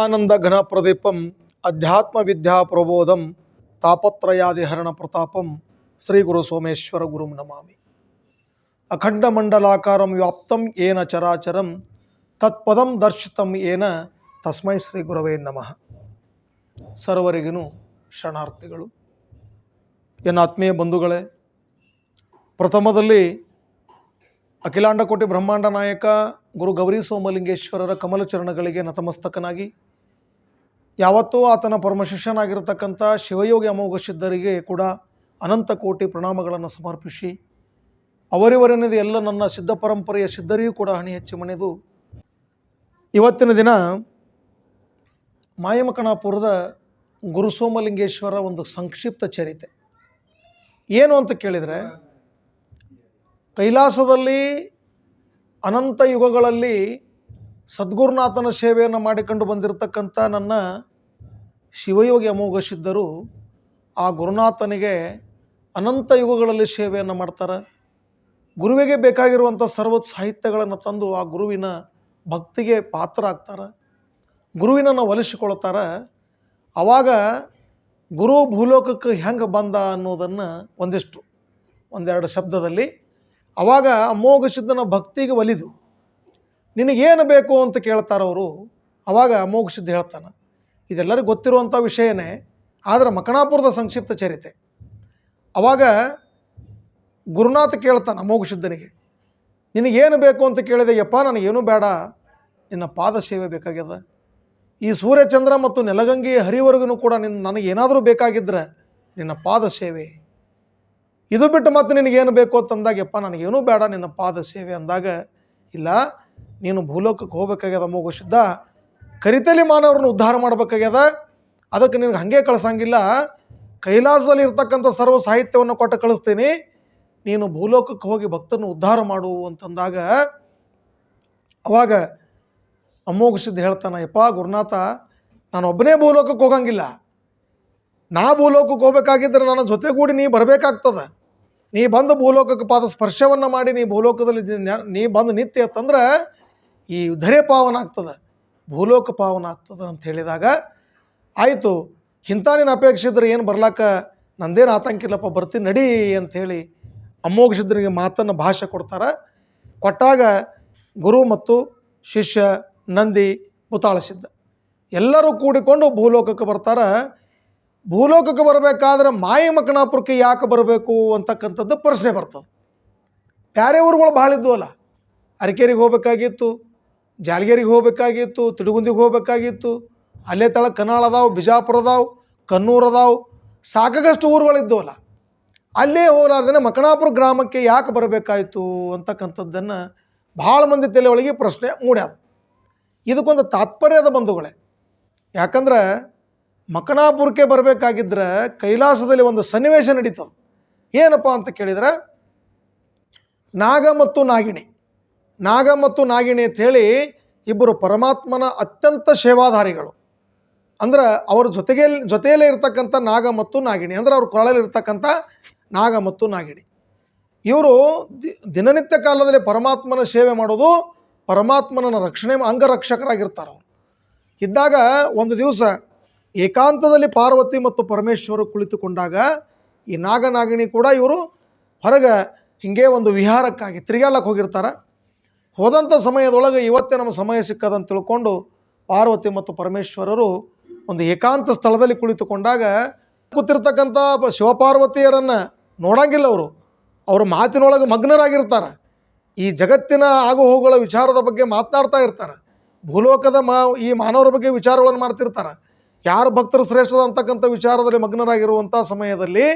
ಆನಂದ ಘನ ಪ್ರದೀಪಂ ಅಧ್ಯಾತ್ಮ ವಿದ್ಯಾ ಪ್ರಬೋಧಂ ತಾಪತ್ರಯಾದಿಹರಣ ಪ್ರತಾಪಂ, ಶ್ರೀ ಗುರು ಸೋಮೇಶ್ವರ ಗುರುಂ ನಮಾಮಿ. ಅಖಂಡ ಮಂಡಲಾಕಾರಂ ವ್ಯಾಪ್ತಂ ಏನ ಚರಾಚರಂ, ತತ್ಪದಂ ದರ್ಶಿತಂ ಏನ, ತಸ್ಮೈ ಶ್ರೀ ಗುರವೇ ನಮಃ. ಸರ್ವರಿಗೂ ಶರಣಾರ್ಥಿಗಳು. ಎನ್ನ ಆತ್ಮೀಯ ಬಂಧುಗಳೇ, ಪ್ರಥಮದಲ್ಲಿ ಅಖಿಲಾಂಡಕೋಟಿ ಬ್ರಹ್ಮಾಂಡ ನಾಯಕ ಗುರು ಗೌರಿ ಸೋಮಲಿಂಗೇಶ್ವರರ ಕಮಲಚರಣಗಳಿಗೆ ನತಮಸ್ತಕನಾಗಿ ಯಾವತ್ತೂ ಆತನ ಪರಮಶಿಷ್ಯನಾಗಿರತಕ್ಕಂಥ ಶಿವಯೋಗಿ ಅಮೋಘ ಸಿದ್ಧರಿಗೆ ಕೂಡ ಅನಂತ ಕೋಟಿ ಪ್ರಣಾಮಗಳನ್ನು ಸಮರ್ಪಿಸಿ, ಅವರಿವರೆನಿದೆ ಎಲ್ಲ ನನ್ನ ಸಿದ್ಧ ಪರಂಪರೆಯ ಸಿದ್ಧರಿಗೂ ಕೂಡ ಹಣಿ ಹೆಚ್ಚಿ ಮಣಿದು, ಇವತ್ತಿನ ದಿನ ಮಾಯಮಕಣಾಪುರದ ಗುರುಸೋಮಲಿಂಗೇಶ್ವರ ಒಂದು ಸಂಕ್ಷಿಪ್ತ ಚರಿತೆ. ಏನು ಅಂತ ಕೇಳಿದರೆ, ಕೈಲಾಸದಲ್ಲಿ ಅನಂತ ಯುಗಗಳಲ್ಲಿ ಸದ್ಗುರುನಾಥನ ಸೇವೆಯನ್ನು ಮಾಡಿಕೊಂಡು ಬಂದಿರತಕ್ಕಂಥ ನನ್ನ ಶಿವಯೋಗಿ ಅಮೋಘ ಸಿದ್ಧರು ಆ ಗುರುನಾಥನಿಗೆ ಅನಂತ ಯುಗಗಳಲ್ಲಿ ಸೇವೆಯನ್ನು ಮಾಡ್ತಾರೆ. ಗುರುವಿಗೆ ಬೇಕಾಗಿರುವಂಥ ಸರ್ವ ಸಾಹಿತ್ಯಗಳನ್ನು ತಂದು ಆ ಗುರುವಿನ ಭಕ್ತಿಗೆ ಪಾತ್ರ ಆಗ್ತಾರೆ. ಗುರುವಿನನ್ನು ಒಲಿಸಿಕೊಳ್ತಾರೆ. ಆವಾಗ ಗುರು ಭೂಲೋಕಕ್ಕೆ ಹೆಂಗೆ ಬಂದ ಅನ್ನೋದನ್ನು ಒಂದಿಷ್ಟು, ಒಂದೆರಡು ಶಬ್ದದಲ್ಲಿ ಆವಾಗ ಅಮೋಘ ಸಿದ್ಧನ ಭಕ್ತಿಗೆ ಒಲಿದು ನಿನಗೇನು ಬೇಕು ಅಂತ ಕೇಳ್ತಾರೆ ಅವರು, ಅವಾಗ ಅಮೋಘ ಸಿದ್ಧ ಹೇಳ್ತಾನೆ. ಇದೆಲ್ಲರಿಗೂ ಗೊತ್ತಿರುವಂಥ ವಿಷಯನೇ, ಆದರೆ ಮಕಣಾಪುರದ ಸಂಕ್ಷಿಪ್ತ ಚರಿತೆ. ಅವಾಗ ಗುರುನಾಥ ಕೇಳ್ತಾನೆ ಅಮೋಘ ಸಿದ್ಧನಿಗೆ, ನಿನಗೇನು ಬೇಕು ಅಂತ ಕೇಳಿದೆ, ಯಪ್ಪ, ನನಗೇನು ಬೇಡ, ನಿನ್ನ ಪಾದ ಸೇವೆ ಬೇಕಾಗ್ಯದ. ಈ ಸೂರ್ಯಚಂದ್ರ ಮತ್ತು ನೆಲಗಂಗೆ ಹರಿವರೆಗೂ ಕೂಡ ನಿನ್ನ ನನಗೇನಾದರೂ ಬೇಕಾಗಿದ್ದರೆ ನಿನ್ನ ಪಾದ ಸೇವೆ ಇದು ಬಿಟ್ಟು ಮತ್ತೆ ನಿನಗೇನು ಬೇಕು ಅಂತಂದಾಗ ಯಪ್ಪ, ನನಗೇನೂ ಬೇಡ, ನಿನ್ನ ಪಾದ ಸೇವೆ ಅಂದಾಗ, ಇಲ್ಲ ನೀನು ಭೂಲೋಕಕ್ಕೆ ಹೋಗ್ಬೇಕಾಗ್ಯದ ಮಗು ಸಿದ್ಧ ಕರಿತಲಿ ಮಾನವರನ್ನು ಉದ್ಧಾರ ಮಾಡಬೇಕಾಗ್ಯದ? ಅದಕ್ಕೆ ನಿನಗೆ ಹಾಗೆ ಕಳ್ಸಂಗಿಲ್ಲ. ಕೈಲಾಸದಲ್ಲಿ ಇರ್ತಕ್ಕಂಥ ಸರ್ವ ಸಾಹಿತ್ಯವನ್ನು ಕೊಟ್ಟು ಕಳಿಸ್ತೀನಿ. ನೀನು ಭೂಲೋಕಕ್ಕೆ ಹೋಗಿ ಭಕ್ತರನ್ನು ಉದ್ಧಾರ ಮಾಡು ಅಂತಂದಾಗ ಅವಾಗ ಅಮ್ಮೋಗ ಸಿದ್ಧ ಹೇಳ್ತಾನೆ, ಯಪ್ಪ ಗುರುನಾಥ, ನಾನು ಒಬ್ಬನೇ ಭೂಲೋಕಕ್ಕೆ ಹೋಗಂಗಿಲ್ಲ. ನಾ ಭೂಲೋಕಕ್ಕೆ ಹೋಗ್ಬೇಕಾಗಿದ್ದರೆ ನನ್ನ ಜೊತೆಗೂಡಿ ನೀ ಬರಬೇಕಾಗ್ತದೆ. ನೀ ಬಂದು ಭೂಲೋಕಕ್ಕೆ ಪಾದ ಸ್ಪರ್ಶವನ್ನು ಮಾಡಿ, ನೀ ಭೂಲೋಕದಲ್ಲಿ ನೀ ಬಂದು ನಿತ್ಯ ಅಂತಂದ್ರೆ ಈ ಧರೆ ಪಾವನ ಆಗ್ತದೆ, ಭೂಲೋಕ ಪಾವನ ಆಗ್ತದೆ ಅಂತ ಹೇಳಿದಾಗ, ಆಯಿತು ಇಂಥ ನೀನು ಅಪೇಕ್ಷೆ ಇದ್ರೆ ಏನು ಬರ್ಲಾಕ ನಂದೇನು ಆತಂಕ ಇಲ್ಲಪ್ಪ, ಬರ್ತೀನಿ ನಡಿ ಅಂಥೇಳಿ ಸಿದ್ಧನಿಗೆ ಮಾತನ್ನು ಭಾಷೆ ಕೊಡ್ತಾರೆ. ಕೊಟ್ಟಾಗ ಗುರು ಮತ್ತು ಶಿಷ್ಯ, ನಂದಿ ಮುತಾಳಿಸಿದ್ದ ಎಲ್ಲರೂ ಕೂಡಿಕೊಂಡು ಭೂಲೋಕಕ್ಕೆ ಬರ್ತಾರೆ. ಭೂಲೋಕಕ್ಕೆ ಬರಬೇಕಾದ್ರೆ ಮಾಯಿ ಮಕನಾಪುರಕ್ಕೆ ಯಾಕೆ ಬರಬೇಕು ಅಂತಕ್ಕಂಥದ್ದು ಪ್ರಶ್ನೆ ಬರ್ತದೆ. ಬೇರೆ ಊರುಗಳು ಭಾಳ ಅಲ್ಲ ಅರಕೇರಿಗೆ ಹೋಗ್ಬೇಕಾಗಿತ್ತು ಜಾಲಗೇರಿಗೆ ಹೋಗ್ಬೇಕಾಗಿತ್ತು ತಿಡುಗುಂದಿಗೆ ಹೋಗ್ಬೇಕಾಗಿತ್ತು. ಅಲ್ಲೇ ತಳ ಕನಾಳ ಅದಾವು, ಬಿಜಾಪುರ ಅದಾವು ಕನ್ನೂರು ಅದಾವು. ಸಾಕಾಗಷ್ಟು ಊರುಗಳಿದ್ದವಲ್ಲ ಅಲ್ಲೇ ಹೋಲಾರ್ದೇ ಮಕಣಾಪುರ ಗ್ರಾಮಕ್ಕೆ ಯಾಕೆ ಬರಬೇಕಾಯಿತು ಅಂತಕ್ಕಂಥದ್ದನ್ನು ಭಾಳ ಮಂದಿ ತಲೆ ಒಳಗೆ ಪ್ರಶ್ನೆ ಮೂಡ್ಯಾದ. ಇದಕ್ಕೊಂದು ತಾತ್ಪರ್ಯದ ಬಂಧುಗಳೇ. ಯಾಕಂದ್ರೆ ಮಕಣಾಪುರಕ್ಕೆ ಬರಬೇಕಾಗಿದ್ದರೆ ಕೈಲಾಸದಲ್ಲಿ ಒಂದು ಸನ್ನಿವೇಶ ನಡೀತದೆ. ಏನಪ್ಪ ಅಂತ ಕೇಳಿದರೆ ನಾಗ ಮತ್ತು ನಾಗಿಣಿ. ನಾಗ ಮತ್ತು ನಾಗಿಣಿ ಅಂಥೇಳಿ ಇಬ್ಬರು ಪರಮಾತ್ಮನ ಅತ್ಯಂತ ಸೇವಾಧಾರಿಗಳು. ಅಂದ್ರೆ ಅವ್ರ ಜೊತೆಗೆ ಜೊತೆಯಲ್ಲೇ ಇರ್ತಕ್ಕಂಥ ನಾಗ ಮತ್ತು ನಾಗಿಣಿ, ಅಂದ್ರೆ ಅವ್ರ ಕೊರಳಲ್ಲಿ ಇರ್ತಕ್ಕಂಥ ನಾಗ ಮತ್ತು ನಾಗಿಣಿ. ಇವರು ದಿನನಿತ್ಯ ಕಾಲದಲ್ಲಿ ಪರಮಾತ್ಮನ ಸೇವೆ ಮಾಡೋದು ಪರಮಾತ್ಮನ ರಕ್ಷಣೆ, ಅಂಗರಕ್ಷಕರಾಗಿರ್ತಾರೆ ಅವರು. ಇದ್ದಾಗ ಒಂದು ದಿವಸ ಏಕಾಂತದಲ್ಲಿ ಪಾರ್ವತಿ ಮತ್ತು ಪರಮೇಶ್ವರು ಕುಳಿತುಕೊಂಡಾಗ ಈ ನಾಗನಾಗಿಣಿ ಕೂಡ ಇವರು ಹೊರಗೆ ಹಿಂಗೆ ಒಂದು ವಿಹಾರಕ್ಕಾಗಿ ತಿರುಗಾಲಕ್ಕೆ ಹೋಗಿರ್ತಾರೆ. ಹೋದಂಥ ಸಮಯದೊಳಗೆ ಇವತ್ತೇ ನಮ್ಮ ಸಮಯ ಸಿಕ್ಕದಂತ ತಿಳ್ಕೊಂಡು ಪಾರ್ವತಿ ಮತ್ತು ಪರಮೇಶ್ವರರು ಒಂದು ಏಕಾಂತ ಸ್ಥಳದಲ್ಲಿ ಕುಳಿತುಕೊಂಡಾಗ ಕೂತಿರ್ತಕ್ಕಂಥ ಶಿವಪಾರ್ವತಿಯರನ್ನು ನೋಡಂಗಿಲ್ಲ ಅವರು. ಅವರ ಮಾತಿನೊಳಗೆ ಮಗ್ನರಾಗಿರ್ತಾರೆ. ಈ ಜಗತ್ತಿನ ಆಗು ಹೋಗುಗಳ ವಿಚಾರದ ಬಗ್ಗೆ ಮಾತನಾಡ್ತಾ ಇರ್ತಾರೆ. ಭೂಲೋಕದ ಮಾ ಈ ಮಾನವರ ಬಗ್ಗೆ ವಿಚಾರಗಳನ್ನು ಮಾಡ್ತಿರ್ತಾರೆ. ಯಾರು ಭಕ್ತರು ಶ್ರೇಷ್ಠದ ಅಂತಕ್ಕಂಥ ವಿಚಾರದಲ್ಲಿ ಮಗ್ನರಾಗಿರುವಂಥ ಸಮಯದಲ್ಲಿ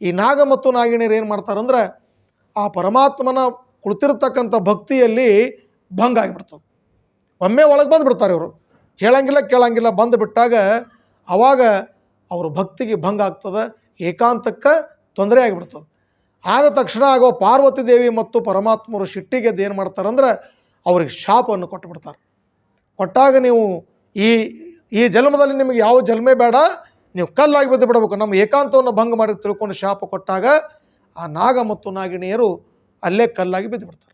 ಈ ನಾಗ ಮತ್ತು ನಾಗಿಣಿಯರು ಏನು ಮಾಡ್ತಾರಂದ್ರೆ ಆ ಪರಮಾತ್ಮನ ಕುಳಿತಿರ್ತಕ್ಕಂಥ ಭಕ್ತಿಯಲ್ಲಿ ಭಂಗ ಆಗಿಬಿಡ್ತದೆ. ಒಮ್ಮೆ ಒಳಗೆ ಬಂದುಬಿಡ್ತಾರೆ ಇವರು. ಹೇಳಂಗಿಲ್ಲ, ಕೇಳಂಗಿಲ್ಲ ಬಂದು ಬಿಟ್ಟಾಗ ಅವಾಗ ಅವರು ಭಕ್ತಿಗೆ ಭಂಗ ಆಗ್ತದೆ, ಏಕಾಂತಕ್ಕೆ ತೊಂದರೆ ಆಗಿಬಿಡ್ತದೆ. ಆದ ತಕ್ಷಣ ಆಗೋ ಪಾರ್ವತಿ ದೇವಿ ಮತ್ತು ಪರಮಾತ್ಮರು ಶಿಟ್ಟಿಗೆದ್ದು ಏನು ಮಾಡ್ತಾರಂದ್ರೆ ಅವ್ರಿಗೆ ಶಾಪವನ್ನು ಕೊಟ್ಟು ಬಿಡ್ತಾರೆ ಕೊಟ್ಟಾಗ ನೀವು ಈ ಈ ಜನ್ಮದಲ್ಲಿ ನಿಮಗೆ ಯಾವ ಜನ್ಮೇ ಬೇಡ, ನೀವು ಕಲ್ಲಾಗಿ ಬಿದ್ದು ಬಿಡಬೇಕು. ನಮ್ಮ ಏಕಾಂತವನ್ನು ಭಂಗ ಮಾಡಿ ತಿಳ್ಕೊಂಡು ಶಾಪ ಕೊಟ್ಟಾಗ ಆ ನಾಗ ಮತ್ತು ನಾಗಿಣಿಯರು ಅಲ್ಲೇ ಕಲ್ಲಾಗಿ ಬಿದ್ದು ಬಿಡ್ತಾರೆ.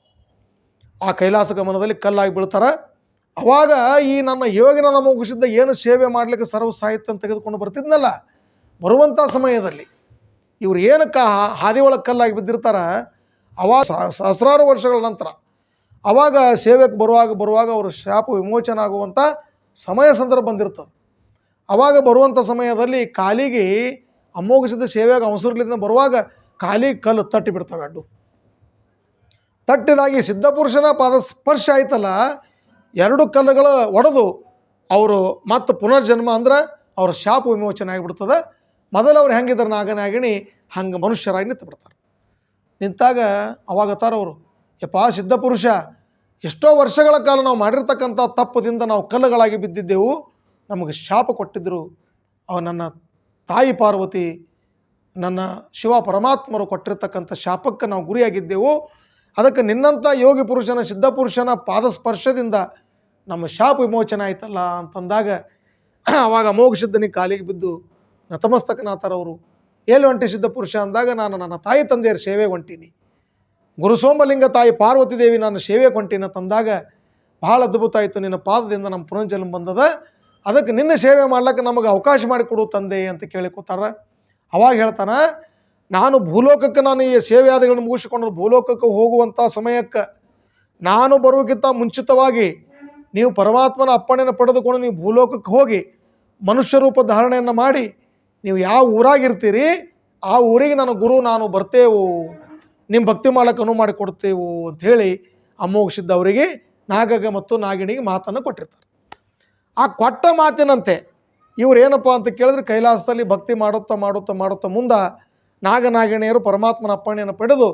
ಆ ಕೈಲಾಸ ಗಮನದಲ್ಲಿ ಕಲ್ಲಾಗಿ ಬೀಳ್ತಾರೆ. ಅವಾಗ ಈ ನನ್ನ ಯೋಗಿನ ಮುಗಿಸಿದ್ದ ಏನು ಸೇವೆ ಮಾಡಲಿಕ್ಕೆ ಸರ್ವ ಸಾಹಿತ್ಯ ತೆಗೆದುಕೊಂಡು ಬರ್ತಿದ್ನಲ್ಲ ಬರುವಂಥ ಸಮಯದಲ್ಲಿ ಇವ್ರು ಏನಕ್ಕೆ ಹಾದಿ ಒಳಗೆ ಕಲ್ಲಾಗಿ ಬಿದ್ದಿರ್ತಾರೆ, ಅವಾಗ ಸಹ- ಸಹಸ್ರಾರು ವರ್ಷಗಳ ನಂತರ, ಅವಾಗ ಸೇವೆಗೆ ಬರುವಾಗ ಬರುವಾಗ ಅವರು ಶಾಪ ವಿಮೋಚನೆ ಆಗುವಂಥ ಸಮಯ ಸಂದರ್ಭ ಬಂದಿರ್ತದೆ. ಅವಾಗ ಬರುವಂಥ ಸಮಯದಲ್ಲಿ ಕಾಲಿಗೆ ಅಮೋಘಸಿದ ಸೇವೆಗೆ ಅವಸರಲಿಂದ ಬರುವಾಗ ಕಾಲಿಗೆ ಕಲ್ಲು ತಟ್ಟಿ ಬಿಡ್ತವೆ ಅಡ್ಡು. ತಟ್ಟಿದಾಗಿ ಸಿದ್ಧಪುರುಷನ ಪಾದ ಸ್ಪರ್ಶ ಆಯ್ತಲ್ಲ, ಎರಡು ಕಲ್ಲುಗಳು ಒಡೆದು ಅವರು ಮತ್ತೆ ಪುನರ್ಜನ್ಮ ಅಂದ್ರೆ ಅವ್ರ ಶಾಪ ವಿಮೋಚನೆ ಆಗಿಬಿಡ್ತದೆ. ಮೊದಲು ಅವ್ರು ಹೆಂಗಿದ್ರು ನಾಗನಾಗಿಣಿ ಹಂಗೆ ಮನುಷ್ಯರಾಗಿ ನಿಂತು ಬಿಡ್ತಾರೆ. ನಿಂತಾಗ ಅವಾಗ ಅವರು, ಯಪ್ಪ ಸಿದ್ಧಪುರುಷ, ಎಷ್ಟೋ ವರ್ಷಗಳ ಕಾಲ ನಾವು ಮಾಡಿರ್ತಕ್ಕಂಥ ತಪ್ಪದಿಂದ ನಾವು ಕಲ್ಲುಗಳಾಗಿ ಬಿದ್ದಿದ್ದೆವು. ನಮಗೆ ಶಾಪ ಕೊಟ್ಟಿದ್ದರು ಅವ ನನ್ನ ತಾಯಿ ಪಾರ್ವತಿ, ನನ್ನ ಶಿವ ಪರಮಾತ್ಮರು ಕೊಟ್ಟಿರ್ತಕ್ಕಂಥ ಶಾಪಕ್ಕೆ ನಾವು ಗುರಿಯಾಗಿದ್ದೆವು. ಅದಕ್ಕೆ ನಿನ್ನಂಥ ಯೋಗಿ ಪುರುಷನ ಸಿದ್ಧಪುರುಷನ ಪಾದ ಸ್ಪರ್ಶದಿಂದ ನಮ್ಮ ಶಾಪ ವಿಮೋಚನೆ ಆಯ್ತಲ್ಲ ಅಂತಂದಾಗ ಅವಾಗ ಅಮೋಘ ಸಿದ್ಧನಿಗೆ ಕಾಲಿಗೆ ಬಿದ್ದು ನತಮಸ್ತಕನಾಥರವರು ಎಲ್ಲಿ ಹೊಂಟಿ ಸಿದ್ಧಪುರುಷ ಅಂದಾಗ ನಾನು ನನ್ನ ತಾಯಿ ತಂದೆಯರ ಸೇವೆ ಹೊಂಟೀನಿ ಗುರು ಸೋಮಲಿಂಗ ತಾಯಿ ಪಾರ್ವತಿ ದೇವಿ ನಾನು ಸೇವೆ ಕೊಂಟೀನ ತಂದಾಗ ಭಾಳ ಅದ್ಭುತ ಆಯಿತು. ನಿನ್ನ ಪಾದದಿಂದ ನಮ್ಮ ಪುನರ್ಜನ್ಮ ಬಂದದ. ಅದಕ್ಕೆ ನಿನ್ನ ಸೇವೆ ಮಾಡ್ಲಿಕ್ಕೆ ನಮಗೆ ಅವಕಾಶ ಮಾಡಿಕೊಡು ತಂದೆ ಅಂತ ಕೇಳಿ ಕೂತಾರ. ಅವಾಗ ಹೇಳ್ತಾನ ನಾನು ಭೂಲೋಕಕ್ಕೆ ನಾನು ಈ ಸೇವೆಯಾದಿಗಳನ್ನು ಮುಗಿಸಿಕೊಂಡು ಭೂಲೋಕಕ್ಕೆ ಹೋಗುವಂಥ ಸಮಯಕ್ಕೆ ನಾನು ಬರುವುದಕ್ಕಿಂತ ಮುಂಚಿತವಾಗಿ ನೀವು ಪರಮಾತ್ಮನ ಅಪ್ಪಣೆಯನ್ನು ಪಡೆದುಕೊಂಡು ನೀವು ಭೂಲೋಕಕ್ಕೆ ಹೋಗಿ ಮನುಷ್ಯ ರೂಪ ಧಾರಣೆಯನ್ನು ಮಾಡಿ ನೀವು ಯಾವ ಊರಾಗಿರ್ತೀರಿ, ಆ ಊರಿಗೆ ನನ್ನ ಗುರು ನಾನು ಬರ್ತೇವು ನಿಮ್ಮ ಭಕ್ತಿ ಮಾಡಕ್ಕೆ ಅನುವು ಮಾಡಿಕೊಡ್ತೇವು ಅಂಥೇಳಿ ಅಮೋಘಿಸಿದ್ದ ಅವರಿಗೆ ನಾಗಗ ಮತ್ತು ನಾಗಿಣಿಗೆ ಮಾತನ್ನು ಕೊಟ್ಟಿರ್ತಾರೆ. ಆ ಕೊಟ್ಟ ಮಾತಿನಂತೆ ಇವ್ರು ಅಂತ ಕೇಳಿದ್ರೆ ಕೈಲಾಸದಲ್ಲಿ ಭಕ್ತಿ ಮಾಡುತ್ತಾ ಮಾಡುತ್ತಾ ಮಾಡುತ್ತಾ ಮುಂದೆ ನಾಗನಾಗಿಣಿಯರು ಪರಮಾತ್ಮನ ಅಪ್ಪಣೆಯನ್ನು ಪಡೆದು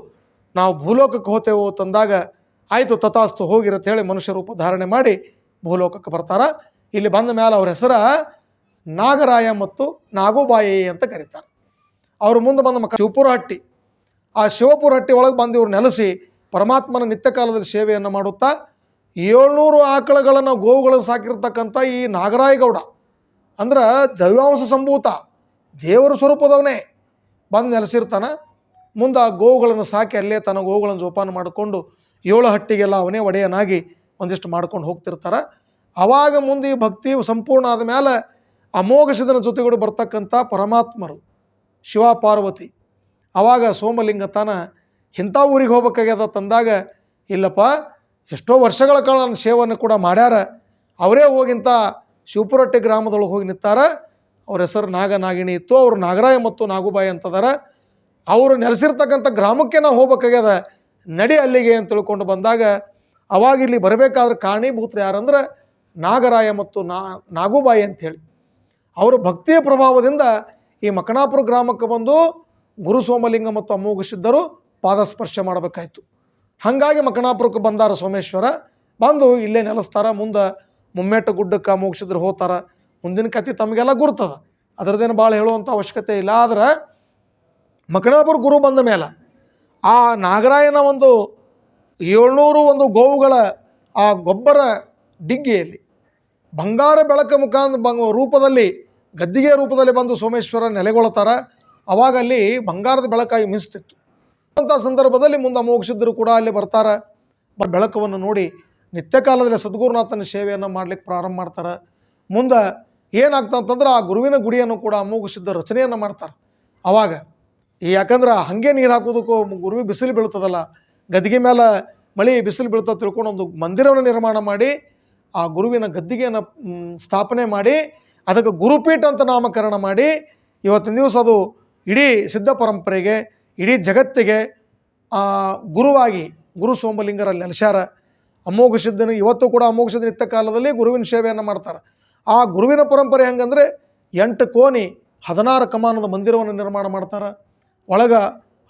ನಾವು ಭೂಲೋಕಕ್ಕೆ ಹೋತೇವು ತಂದಾಗ ಆಯಿತು ತಥಾಸ್ತು ಹೋಗಿರತ್ತೆ ಹೇಳಿ ಮನುಷ್ಯ ರೂಪ ಧಾರಣೆ ಮಾಡಿ ಭೂಲೋಕಕ್ಕೆ ಬರ್ತಾರ. ಇಲ್ಲಿ ಬಂದ ಮೇಲೆ ಅವ್ರ ಹೆಸರ ನಾಗರಾಯ ಮತ್ತು ನಾಗೋಬಾಯಿ ಅಂತ ಕರೀತಾರೆ. ಅವ್ರ ಮುಂದೆ ಬಂದ ಮಕ್ಕ ಶಿವಪುರ ಹಟ್ಟಿ. ಆ ಶಿವಪುರ ಹಟ್ಟಿ ಒಳಗೆ ಬಂದು ಇವ್ರು ನೆಲೆಸಿ ಪರಮಾತ್ಮನ ನಿತ್ಯ ಕಾಲದಲ್ಲಿ ಸೇವೆಯನ್ನು ಮಾಡುತ್ತಾ ಏಳ್ನೂರು ಆಕಳಗಳನ್ನು ಗೋವುಗಳನ್ನು ಸಾಕಿರ್ತಕ್ಕಂಥ ಈ ನಾಗರಾಯಗೌಡ ಅಂದ್ರೆ ದೈವಾಂಶ ಸಂಭೂತ ದೇವರ ಸ್ವರೂಪದವನೇ. ಬಂದು ನೆಲೆಸಿರ್ತಾನೆ. ಮುಂದೆ ಆ ಗೋವುಗಳನ್ನು ಸಾಕಿ ಅಲ್ಲೇ ತನ್ನ ಗೋವುಗಳನ್ನು ಜೋಪಾನ ಮಾಡಿಕೊಂಡು ಏಳು ಹಟ್ಟಿಗೆಲ್ಲ ಅವನೇ ಒಡೆಯನಾಗಿ ಒಂದಿಷ್ಟು ಮಾಡ್ಕೊಂಡು ಹೋಗ್ತಿರ್ತಾರೆ. ಆವಾಗ ಮುಂದೆ ಈ ಭಕ್ತಿ ಸಂಪೂರ್ಣ ಆದ ಮೇಲೆ ಅಮೋಘಸಿದನ ಜೊತೆಗೂಡಿ ಬರ್ತಕ್ಕಂಥ ಪರಮಾತ್ಮರು ಶಿವ ಪಾರ್ವತಿ ಆವಾಗ ಸೋಮಲಿಂಗ ತಾನ ಇಂಥ ಊರಿಗೆ ಹೋಗ್ಬೇಕಾಗ್ಯದ ತಂದಾಗ, ಇಲ್ಲಪ್ಪ, ಎಷ್ಟೋ ವರ್ಷಗಳ ಕಾಲ ನನ್ನ ಸೇವನ್ನು ಕೂಡ ಮಾಡ್ಯಾರ. ಅವರೇ ಹೋಗಿಂತ ಶಿವಪುರಟ್ಟೆ ಗ್ರಾಮದೊಳಗೆ ಹೋಗಿ ನಿಂತಾರ. ಅವ್ರ ಹೆಸರು ನಾಗ ನಾಗಿಣಿ ಇತ್ತು, ಅವರು ನಾಗರಾಯ ಮತ್ತು ನಾಗುಬಾಯಿ ಅಂತದಾರ. ಅವರು ನೆಲೆಸಿರ್ತಕ್ಕಂಥ ಗ್ರಾಮಕ್ಕೆ ನಾವು ಹೋಗ್ಬೇಕಾಗ್ಯದ, ನಡಿ ಅಲ್ಲಿಗೆ ಅಂತ ತಿಳ್ಕೊಂಡು ಬಂದಾಗ, ಅವಾಗ ಇಲ್ಲಿ ಬರಬೇಕಾದ್ರೆ ಕಾರಣೀಭೂತರು ಯಾರಂದ್ರೆ ನಾಗರಾಯ ಮತ್ತು ನಾ, ನಾಗುಬಾಯಿ ಅಂಥೇಳಿ ಅವರು ಭಕ್ತಿಯ ಪ್ರಭಾವದಿಂದ ಈ ಮಕನಾಪುರ ಗ್ರಾಮಕ್ಕೆ ಬಂದು ಗುರು ಸೋಮಲಿಂಗ ಮತ್ತು ಅಮೋಘ ಸಿದ್ಧರು ಪಾದಸ್ಪರ್ಶ ಮಾಡಬೇಕಾಯ್ತು. ಹಾಗಾಗಿ ಮಕನಾಪುರಕ್ಕೆ ಬಂದಾರ ಸೋಮೇಶ್ವರ. ಬಂದು ಇಲ್ಲೇ ನೆಲೆಸ್ತಾರ, ಮುಂದೆ ಮುಮ್ಮೇಟ ಗುಡ್ಡಕ್ಕೆ ಅಮೋಘ ಹೋಗ್ತಾರೆ ಹೋಗ್ತಾರ. ಮುಂದಿನ ಕತೆ ತಮಗೆಲ್ಲ ಗುರ್ತದ. ಅದರದ್ದೇನು ಭಾಳ ಹೇಳುವಂಥ ಅವಶ್ಯಕತೆ ಇಲ್ಲ. ಆದ್ರೆ ಮಕನಾಪುರ ಗುರು ಬಂದ ಮೇಲೆ ಆ ನಾಗರಾಯನ ಒಂದು ಏಳ್ನೂರು ಒಂದು ಗೋವುಗಳ ಆ ಗೊಬ್ಬರ ಡಿಗ್ಗಿಯಲ್ಲಿ ಬಂಗಾರ ಬೆಳಕ ಮುಖಾಂತರ ಬಂಗ ರೂಪದಲ್ಲಿ, ಗದ್ದಿಗೆ ರೂಪದಲ್ಲಿ ಬಂದು ಸೋಮೇಶ್ವರ ನೆಲೆಗೊಳ್ತಾರೆ. ಅವಾಗ ಅಲ್ಲಿ ಬಂಗಾರದ ಬೆಳಕಾಗಿ ಮಿಸ್ತಿತ್ತು ಅಂಥ ಸಂದರ್ಭದಲ್ಲಿ ಮುಂದೆ ಮೋಕ್ಷಿದ್ರು ಕೂಡ ಅಲ್ಲಿ ಬರ್ತಾರೆ. ಬೆಳಕವನ್ನು ನೋಡಿ ನಿತ್ಯ ಕಾಲದಲ್ಲಿ ಸದ್ಗುರುನಾಥನ ಸೇವೆಯನ್ನು ಮಾಡ್ಲಿಕ್ಕೆ ಪ್ರಾರಂಭ ಮಾಡ್ತಾರೆ. ಮುಂದೆ ಏನಾಗ್ತಂತಂದ್ರೆ ಆ ಗುರುವಿನ ಗುಡಿಯನ್ನು ಕೂಡ ಅಮೋಘಸಿದ್ದ ರಚನೆಯನ್ನು ಮಾಡ್ತಾರೆ. ಅವಾಗ ಈ ಯಾಕಂದ್ರೆ ಹಾಗೆ ನೀರು ಹಾಕೋದಕ್ಕೂ ಗುರುವಿ ಬಿಸಿಲು ಬೀಳ್ತದಲ್ಲ ಗದ್ದಿಗೆ ಮೇಲೆ ಮಳೆ ಬಿಸಿಲು ಬೀಳ್ತದೆ ತಿಳ್ಕೊಂಡು ಒಂದು ಮಂದಿರವನ್ನು ನಿರ್ಮಾಣ ಮಾಡಿ ಆ ಗುರುವಿನ ಗದ್ದಿಗೆಯನ್ನು ಸ್ಥಾಪನೆ ಮಾಡಿ ಅದಕ್ಕೆ ಗುರುಪೀಠ ಅಂತ ನಾಮಕರಣ ಮಾಡಿ ಇವತ್ತಿನ ದಿವಸ ಅದು ಇಡೀ ಸಿದ್ಧ ಪರಂಪರೆಗೆ ಇಡೀ ಜಗತ್ತಿಗೆ ಆ, ಗುರುವಾಗಿ ಗುರು ಸೋಮಲಿಂಗರಲ್ಲಿ ನೆಲೆಸ್ಯಾರ. ಅಮೋಘ ಸಿದ್ಧನ ಇವತ್ತು ಕೂಡ ಅಮೋಘ ಸಿದ್ಧ ಇತ್ತ ಕಾಲದಲ್ಲಿ ಗುರುವಿನ ಸೇವೆಯನ್ನು ಮಾಡ್ತಾರೆ. ಆ ಗುರುವಿನ ಪರಂಪರೆ ಹೆಂಗಂದರೆ ಎಂಟು ಕೋನಿ ಹದಿನಾರು ಕಮಾನದ ಮಂದಿರವನ್ನು ನಿರ್ಮಾಣ ಮಾಡ್ತಾರೆ. ಒಳಗೆ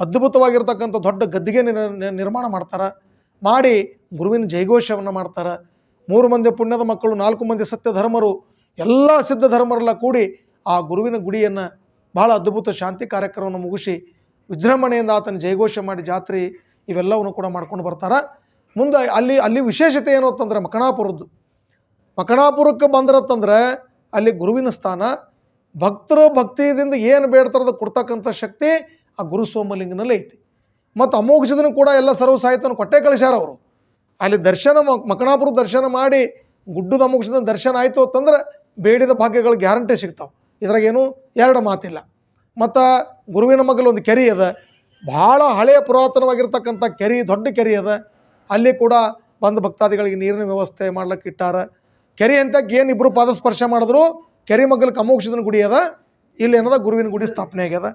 ಅದ್ಭುತವಾಗಿರ್ತಕ್ಕಂಥ ದೊಡ್ಡ ಗದ್ದಿಗೆ ನಿರ್- ನಿರ್- ನಿರ್ಮಾಣ ಮಾಡ್ತಾರೆ. ಮಾಡಿ ಗುರುವಿನ ಜೈಘೋಷವನ್ನು ಮಾಡ್ತಾರೆ. ಮೂರು ಮಂದಿ ಪುಣ್ಯದ ಮಕ್ಕಳು, ನಾಲ್ಕು ಮಂದಿ ಸತ್ಯ ಧರ್ಮರು ಎಲ್ಲ ಸಿದ್ಧ ಧರ್ಮರೆಲ್ಲ ಕೂಡಿ ಆ ಗುರುವಿನ ಗುಡಿಯನ್ನು ಭಾಳ ಅದ್ಭುತ ಶಾಂತಿ ಕಾರ್ಯಕ್ರಮವನ್ನು ಮುಗಿಸಿ ವಿಜೃಂಭಣೆಯಿಂದ ಆತನ ಜೈಘೋಷ ಮಾಡಿ ಜಾತ್ರೆ ಇವೆಲ್ಲವನ್ನು ಕೂಡ ಮಾಡ್ಕೊಂಡು ಬರ್ತಾರೆ. ಮುಂದೆ ಅಲ್ಲಿ ಅಲ್ಲಿ ವಿಶೇಷತೆ ಏನು ಅಂತಂದ್ರೆ ಮಕಣಾಪುರದ್ದು ಮಕಣಾಪುರಕ್ಕೆ ಬಂದ್ರತ್ತಂದ್ರೆ ಅಲ್ಲಿ ಗುರುವಿನ ಸ್ಥಾನ, ಭಕ್ತರು ಭಕ್ತಿಯಿಂದ ಏನು ಬೇಡ್ತಾರದ ಕೊಡ್ತಕ್ಕಂಥ ಶಕ್ತಿ ಆ ಗುರು ಸೋಮಲಿಂಗನಲ್ಲೇ ಐತಿ. ಮತ್ತು ಅಮೋಘ ಕೂಡ ಎಲ್ಲ ಸರ್ವ ಸಾಹಿತ್ಯನ ಕೊಟ್ಟೆ ಕಳಿಸ್ಯಾರ ಅವರು. ಅಲ್ಲಿ ದರ್ಶನ ಮಕಣಾಪುರ ದರ್ಶನ ಮಾಡಿ ಗುಡ್ಡದ ಮುಗಿಸಿದ ದರ್ಶನ ಆಯಿತು ಅಂತಂದ್ರೆ ಬೇಡಿದ ಭಾಗ್ಯಗಳು ಗ್ಯಾರಂಟಿ ಸಿಗ್ತಾವೆ. ಇದ್ರಾಗೇನು ಎರಡು ಮಾತಿಲ್ಲ. ಮತ್ತು ಗುರುವಿನ ಮಗಲು ಒಂದು ಕೆರೆ ಅದ. ಭಾಳ ಹಳೆಯ ಪುರಾತನವಾಗಿರ್ತಕ್ಕಂಥ ಕೆರೆ, ದೊಡ್ಡ ಕೆರೆ ಅದ. ಅಲ್ಲಿ ಕೂಡ ಬಂದು ಭಕ್ತಾದಿಗಳಿಗೆ ನೀರಿನ ವ್ಯವಸ್ಥೆ ಮಾಡ್ಲಿಕ್ಕೆ ಇಟ್ಟಾರ. ಕೆರೆ ಅಂತ ಏನು ಇಬ್ಬರು ಪಾದ ಸ್ಪರ್ಶ ಮಾಡಿದ್ರು. ಕೆರೆ ಮಗ್ಗಲಕ್ಕೆ ಕಮೋಕ್ಷದ ಗುಡಿ ಅದ. ಇಲ್ಲಿ ಏನದ? ಗುರುವಿನ ಗುಡಿ ಸ್ಥಾಪನೆ ಆಗ್ಯದ.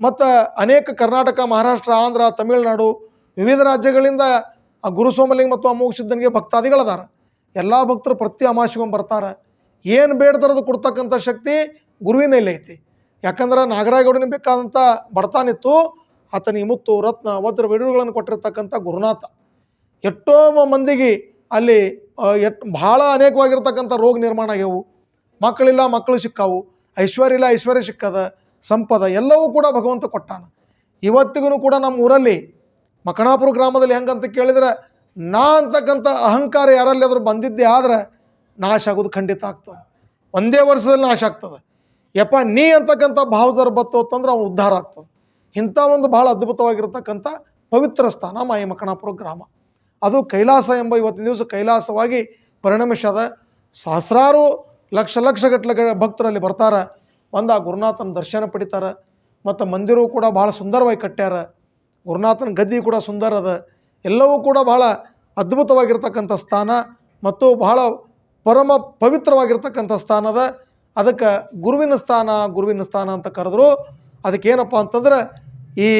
ಮತ್ತು ಅನೇಕ ಕರ್ನಾಟಕ, ಮಹಾರಾಷ್ಟ್ರ, ಆಂಧ್ರ, ತಮಿಳುನಾಡು ವಿವಿಧ ರಾಜ್ಯಗಳಿಂದ ಆ ಗುರು ಸೋಮಲಿಂಗ ಮತ್ತು ಅಮೋಕ್ಷದನಿಗೆ ಭಕ್ತಾದಿಗಳದಾರ. ಎಲ್ಲ ಭಕ್ತರು ಪ್ರತಿ ಅಮಾಶಿಗೊಂದು ಬರ್ತಾರೆ. ಏನು ಬೇಡದರದು ಕೊಡ್ತಕ್ಕಂಥ ಶಕ್ತಿ ಗುರುವಿನಲ್ಲಿ ಐತಿ. ಯಾಕಂದ್ರೆ ನಾಗರಾಯಗೌಡನಿಗೆ ಬೇಕಾದಂಥ ಬಡತಾನಿತ್ತು ಆತನಿಗೆ ಮುತ್ತು ರತ್ನ, ವಜ್ರ ವಿಡುಗಳನ್ನು ಕೊಟ್ಟಿರ್ತಕ್ಕಂಥ ಗುರುನಾಥ. ಎಷ್ಟೋ ಮಂದಿಗೆ ಅಲ್ಲಿ ಎಟ್ ಭಾಳ ಅನೇಕವಾಗಿರ್ತಕ್ಕಂಥ ರೋಗ ನಿರ್ಮಾಣ ಆಗ್ಯವು. ಮಕ್ಕಳಿಲ್ಲ, ಮಕ್ಕಳು ಸಿಕ್ಕಾವು. ಐಶ್ವರ್ಯ ಇಲ್ಲ, ಐಶ್ವರ್ಯ ಸಿಕ್ಕದ ಸಂಪದ ಎಲ್ಲವೂ ಕೂಡ ಭಗವಂತ ಕೊಟ್ಟಾನ. ಇವತ್ತಿಗೂ ಕೂಡ ನಮ್ಮ ಊರಲ್ಲಿ ಮಕಣಾಪುರ ಗ್ರಾಮದಲ್ಲಿ ಹೆಂಗಂತ ಕೇಳಿದ್ರೆ, ನಾ ಅಂತಕ್ಕಂಥ ಅಹಂಕಾರ ಯಾರಲ್ಲಿ ಆದರೂ ಬಂದಿದ್ದೆ ಆದ್ರೆ ನಾಶ ಆಗೋದು ಖಂಡಿತ ಆಗ್ತದೆ. ಒಂದೇ ವರ್ಷದಲ್ಲಿ ನಾಶ ಆಗ್ತದೆ. ಯಪ್ಪ, ನೀ ಅಂತಕ್ಕಂಥ ಭಾವಜರ್ ಬತ್ತು ಅಂತಂದ್ರೆ ಅವ್ನು ಉದ್ಧಾರ ಆಗ್ತದೆ. ಇಂಥ ಒಂದು ಭಾಳ ಅದ್ಭುತವಾಗಿರ್ತಕ್ಕಂಥ ಪವಿತ್ರ ಸ್ಥಾನ ಮಾಯಿ ಮಕಣಾಪುರ ಗ್ರಾಮ. ಅದು ಕೈಲಾಸ ಎಂಬ ಇವತ್ತಿನ ದಿವಸ ಕೈಲಾಸವಾಗಿ ಪರಿಣಮಿಸದ ಸಹಸ್ರಾರು ಲಕ್ಷ ಲಕ್ಷ ಗಟ್ಟಲೆ ಭಕ್ತರಲ್ಲಿ ಬರ್ತಾರೆ. ಒಂದು ಆ ಗುರುನಾಥನ ದರ್ಶನ ಪಡಿತಾರೆ. ಮತ್ತು ಮಂದಿರವೂ ಕೂಡ ಭಾಳ ಸುಂದರವಾಗಿ ಕಟ್ಟ್ಯಾರ. ಗುರುನಾಥನ ಗದ್ದಿ ಕೂಡ ಸುಂದರ ಅದ. ಎಲ್ಲವೂ ಕೂಡ ಭಾಳ ಅದ್ಭುತವಾಗಿರ್ತಕ್ಕಂಥ ಸ್ಥಾನ ಮತ್ತು ಬಹಳ ಪರಮ ಪವಿತ್ರವಾಗಿರ್ತಕ್ಕಂಥ ಸ್ಥಾನ ಅದ. ಅದಕ್ಕೆ ಗುರುವಿನ ಸ್ಥಾನ ಗುರುವಿನ ಸ್ಥಾನ ಅಂತ ಕರೆದ್ರು. ಅದಕ್ಕೇನಪ್ಪ ಅಂತಂದ್ರೆ ಈ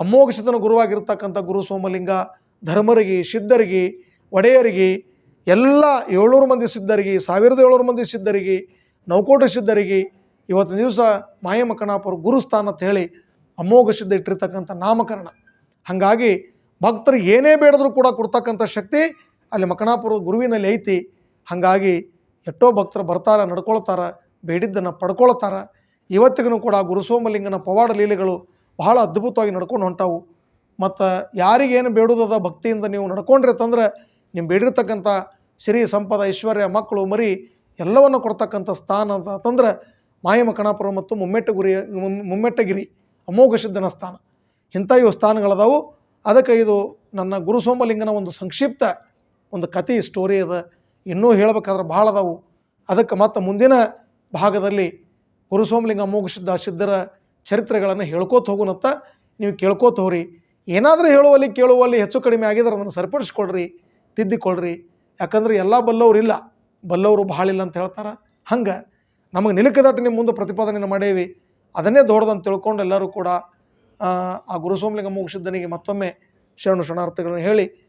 ಅಮೋಘಶತನ ಗುರುವಾಗಿರ್ತಕ್ಕಂಥ ಗುರು ಸೋಮಲಿಂಗ ಧರ್ಮರಿಗೆ, ಸಿದ್ಧರಿಗೆ, ಒಡೆಯರಿಗೆ, ಎಲ್ಲ ಏಳ್ನೂರು ಮಂದಿ ಸಿದ್ಧರಿಗೆ, ಸಾವಿರದ ಏಳ್ನೂರು ಮಂದಿ ಸಿದ್ಧರಿಗೆ, ನೌಕೋಟ ಸಿದ್ಧರಿಗೆ ಇವತ್ತಿನ ದಿವಸ ಮಾಯಮಕನಾಪುರ ಗುರುಸ್ಥಾನ ಅಂತ ಹೇಳಿ ಅಮೋಘ ಸಿದ್ಧ ಇಟ್ಟಿರ್ತಕ್ಕಂಥ ನಾಮಕರಣ. ಹಾಗಾಗಿ ಭಕ್ತರು ಏನೇ ಬೇಡದ್ರೂ ಕೂಡ ಕೊಡ್ತಕ್ಕಂಥ ಶಕ್ತಿ ಅಲ್ಲಿ ಮಕನಾಪುರ ಗುರುವಿನಲ್ಲಿ ಐತಿ. ಹಾಗಾಗಿ ಎಷ್ಟೋ ಭಕ್ತರು ಬರ್ತಾರೆ, ನಡ್ಕೊಳ್ತಾರೆ, ಬೇಡಿದ್ದನ್ನು ಪಡ್ಕೊಳ್ತಾರೆ. ಇವತ್ತಿಗೂ ಕೂಡ ಗುರು ಸೋಮಲಿಂಗನ ಪವಾಡ ಲೀಲೆಗಳು ಬಹಳ ಅದ್ಭುತವಾಗಿ ನಡ್ಕೊಂಡು ಹೊಂಟಾವು. ಮತ್ತು ಯಾರಿಗೇನು ಬೇಡೋದದ ಭಕ್ತಿಯಿಂದ ನೀವು ನಡ್ಕೊಂಡ್ರೆ ತಂದರೆ ನಿಮ್ಮ ಬೇಡಿರ್ತಕ್ಕಂಥ ಸಿರಿ ಸಂಪದ ಐಶ್ವರ್ಯ ಮಕ್ಕಳು ಮರಿ ಎಲ್ಲವನ್ನು ಕೊಡ್ತಕ್ಕಂಥ ಸ್ಥಾನ ಅಂತ ಅಂತಂದ್ರೆ ಮಾಯಮಕಣಾಪುರ ಮತ್ತು ಮುಮ್ಮೆಟ್ಟಗುರಿ, ಮುಮ್- ಮುಮ್ಮೆಟ್ಟಗಿರಿ ಅಮೋಘ ಸಿದ್ಧನ ಸ್ಥಾನ. ಇಂಥ ಇವು ಸ್ಥಾನಗಳದಾವು. ಅದಕ್ಕೆ ಇದು ನನ್ನ ಗುರು ಸೋಮಲಿಂಗನ ಒಂದು ಸಂಕ್ಷಿಪ್ತ ಒಂದು ಕತೆ ಸ್ಟೋರಿ ಅದ. ಇನ್ನೂ ಹೇಳಬೇಕಾದ್ರೆ ಭಾಳ ಅದಾವು. ಅದಕ್ಕೆ ಮತ್ತು ಮುಂದಿನ ಭಾಗದಲ್ಲಿ ಗುರು ಸೋಮಲಿಂಗ ಅಮೋಘ ಸಿದ್ಧ ಸಿದ್ಧರ ಚರಿತ್ರೆಗಳನ್ನು ಹೇಳ್ಕೋತ ಹೋಗುನತ್ತ. ನೀವು ಕೇಳ್ಕೋತ ಹೋಗ್ರಿ ಏನಾದರೂ ಹೇಳುವಲ್ಲಿ ಕೇಳುವಲ್ಲಿ ಹೆಚ್ಚು ಕಡಿಮೆ ಆಗಿದ್ರೆ ಅದನ್ನು ಸರಿಪಡಿಸ್ಕೊಳ್ರಿ ತಿದ್ದಿಕೊಳ್ರಿ. ಯಾಕಂದ್ರೆ ಎಲ್ಲ ಬಲ್ಲವರು ಇಲ್ಲ. ಬಲ್ಲವರು ಭಾಳ ಇಲ್ಲ ಅಂತ ಹೇಳ್ತಾರೆ. ಹಂಗೆ ನಮಗೆ ನಿಲುಕದಾಟ ನಿಮ್ಮ ಮುಂದೆ ಪ್ರತಿಪಾದನೆ ಮಾಡೇವಿ. ಅದನ್ನೇ ದೊಡ್ಡದಂತ ತಿಳ್ಕೊಂಡು ಎಲ್ಲರೂ ಕೂಡ ಆ, ಆ ಗುರು ಸೋಮಲಿಂಗ ಅಮೋಘ ಸಿದ್ಧನಿಗೆ ಮತ್ತೊಮ್ಮೆ ಶರಣು ಶರಣಾರ್ಥಿಗಳನ್ನು ಹೇಳಿ